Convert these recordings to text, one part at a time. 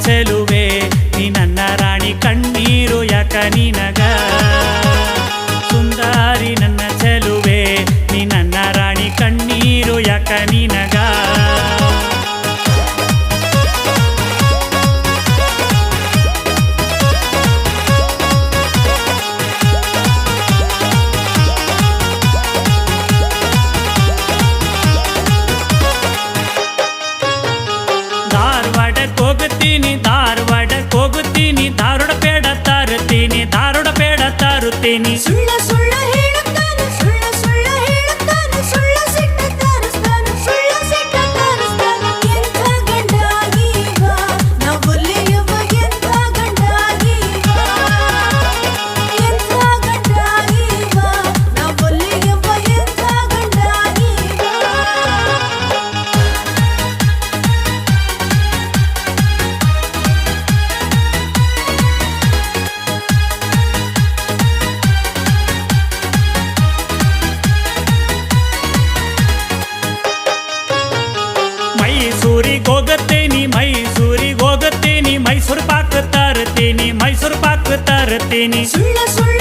ಚೆಲುವೆ ನಿನ್ನ ರಾಣಿ ಕಣ್ಣೀರು ಯಾಕ ನಿನಗ ಸುಂದಾರಿ ನನ್ನ ಚೆಲುವೆ ನಿನ್ನ ರಾಣಿ ಕಣ್ಣೀರು ಯಾಕ ನಿನಗ ಮೈಸೂರಿಗೆ ಹೋಗತ್ತೇನಿ ಮೈಸೂರಿಗೆ ಹೋಗತ್ತೇನಿ ಮೈಸೂರು ಪಾಕ ತರತೇನಿ ಮೈಸೂರು ಪಾಕ ತರತೇನಿ. ಸುಳ್ಳ ಸುಳ್ಳ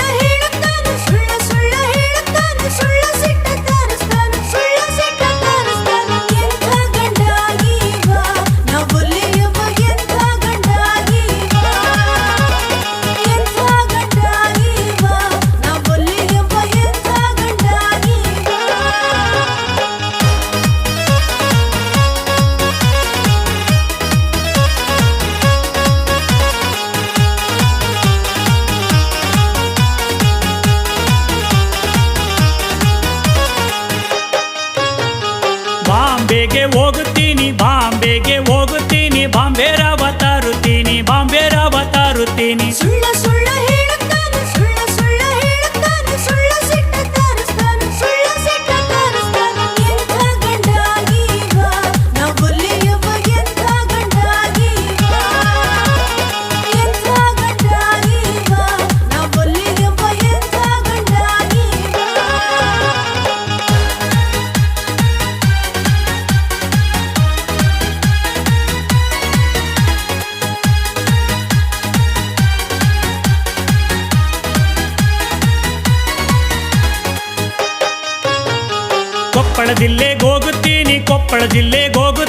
சொல்லினேன் ಕೊಪ್ಪಳ ಜಿಲ್ಲೆಗೋಗುತ್ತೀನಿ ಕೊಪ್ಪಳ ಜಿಲ್ಲೆಗೋಗು